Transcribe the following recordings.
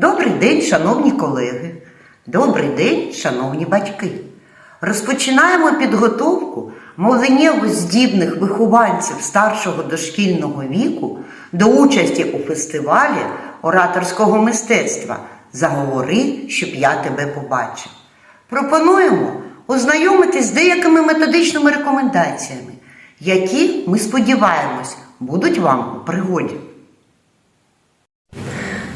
Добрий день, шановні колеги. Добрий день, шановні батьки. Розпочинаємо підготовку мовленнєво здібних вихованців старшого дошкільного віку до участі у фестивалі ораторського мистецтва Заговори, щоб я тебе побачив. Пропонуємо ознайомитись з деякими методичними рекомендаціями, які, ми сподіваємось, будуть вам у пригоді.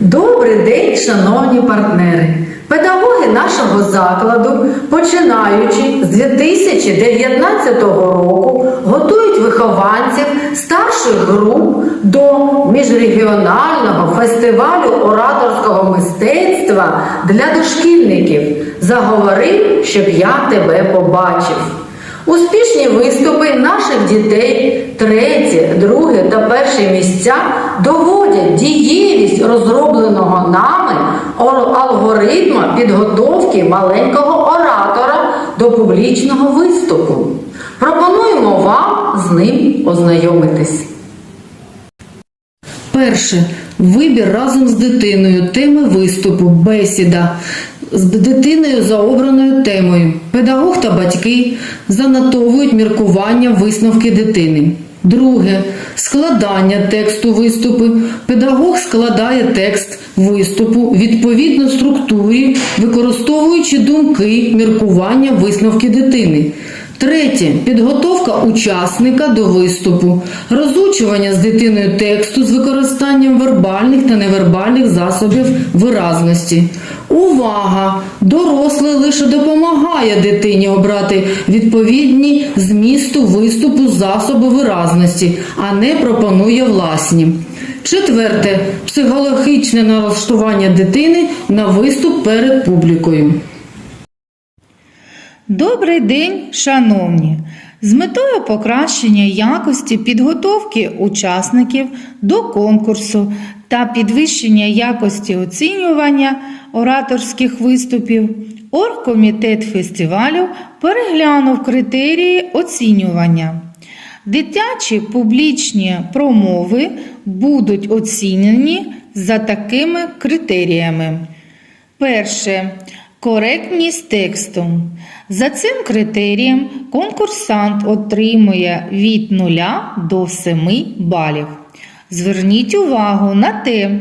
Добрий день, шановні партнери! Педагоги нашого закладу, починаючи з 2019 року, готують вихованців старших груп до міжрегіонального фестивалю ораторського мистецтва для дошкільників. Заговори, щоб я тебе побачив. Успішні виступи наших дітей, третє, друге та перше місця доводять дієвість розробленого нами ор- алгоритму підготовки маленького оратора до публічного виступу. Пропонуємо вам з ним ознайомитись. Перше. Вибір разом з дитиною теми виступу, бесіда з дитиною за обраною темою. Педагог та батьки занотовують міркування висновки дитини. Друге. Складання тексту виступу. Педагог складає текст виступу відповідно структурі, використовуючи думки, міркування, висновки дитини. Третє. Підготовка учасника до виступу. Розучування з дитиною тексту з використанням вербальних та невербальних засобів виразності. Увага! Дорослий лише допомагає дитині обрати відповідні змісту виступу засоби виразності, а не пропонує власні. Четверте. Психологічне налаштування дитини на виступ перед публікою. Добрий день, шановні! З метою покращення якості підготовки учасників до конкурсу та підвищення якості оцінювання ораторських виступів, оргкомітет фестивалю переглянув критерії оцінювання. Дитячі публічні промови будуть оцінені за такими критеріями. Перше. Коректність тексту. За цим критерієм конкурсант отримує від 0 до 7 балів. Зверніть увагу на те,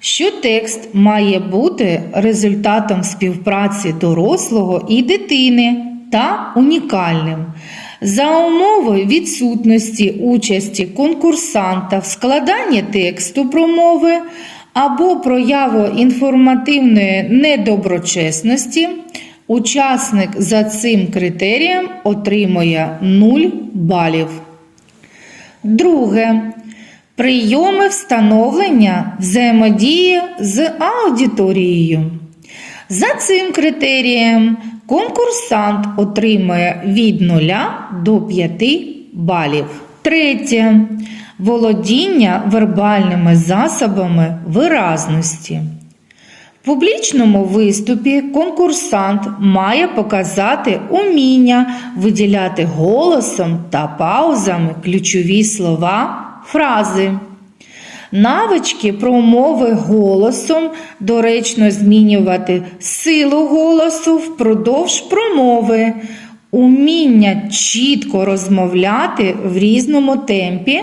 що текст має бути результатом співпраці дорослого і дитини та унікальним. За умови відсутності участі конкурсанта в складанні тексту промови або прояву інформативної недоброчесності, учасник за цим критерієм отримує 0 балів. Друге. Прийоми встановлення взаємодії з аудиторією. За цим критерієм конкурсант отримує від 0 до 5 балів. Третє. Володіння вербальними засобами виразності. В публічному виступі конкурсант має показати уміння виділяти голосом та паузами ключові слова, фрази. Навички промови голосом доречно змінювати силу голосу впродовж промови, уміння чітко розмовляти в різному темпі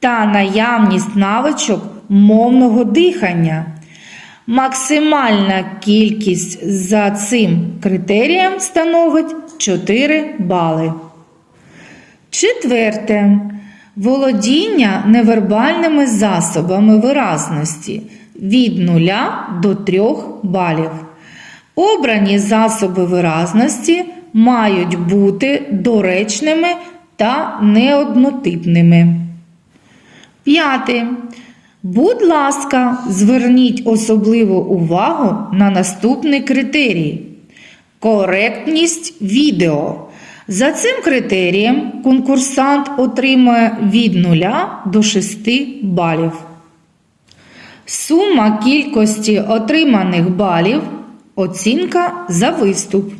та наявність навичок мовного дихання. Максимальна кількість за цим критерієм становить 4 бали. Четверте. Володіння невербальними засобами виразності від 0 до 3 балів. Обрані засоби виразності мають бути доречними та неоднотипними. П'яте. Будь ласка, зверніть особливу увагу на наступний критерій. Коректність відео. За цим критерієм конкурсант отримує від 0 до 6 балів. Сума кількості отриманих балів оцінка за виступ.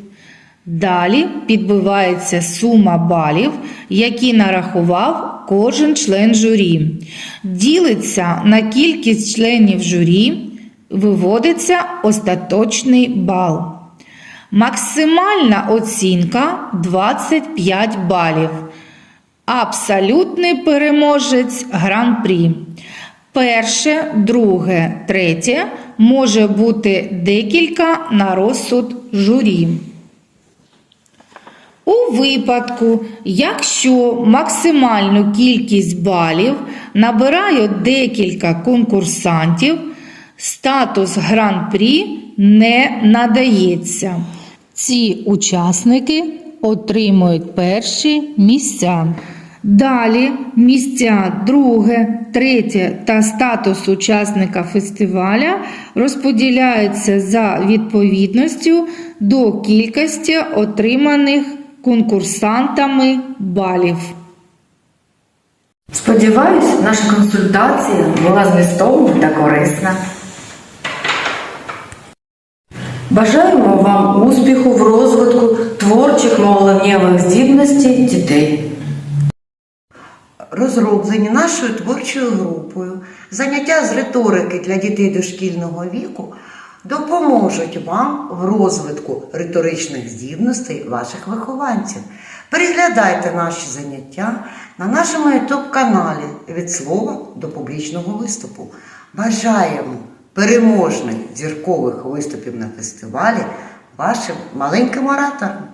Далі підбивається сума балів, які нарахував кожен член журі. Ділиться на кількість членів журі виводиться остаточний бал. Максимальна оцінка 25 балів. Абсолютний переможець гран-прі. Перше, друге, третє може бути декілька на розсуд журі. У випадку, якщо максимальну кількість балів набирають декілька конкурсантів, статус гран-прі не надається. Ці учасники отримують перші місця. Далі місця друге, третє та статус учасника фестиваля розподіляються за відповідністю до кількості отриманих конкурсантами балів. Сподіваюсь, наша консультація була змістовна та корисна. Бажаємо вам успіху в розвитку творчих мовленнєвих здібностей дітей. Розроблені нашою творчою групою заняття з риторики для дітей дошкільного віку допоможуть вам в розвитку риторичних здібностей ваших вихованців. Переглядайте наші заняття на нашому youtube каналі від слова до публічного виступу. Бажаємо переможних зіркових виступів на фестивалі вашим маленьким ораторам.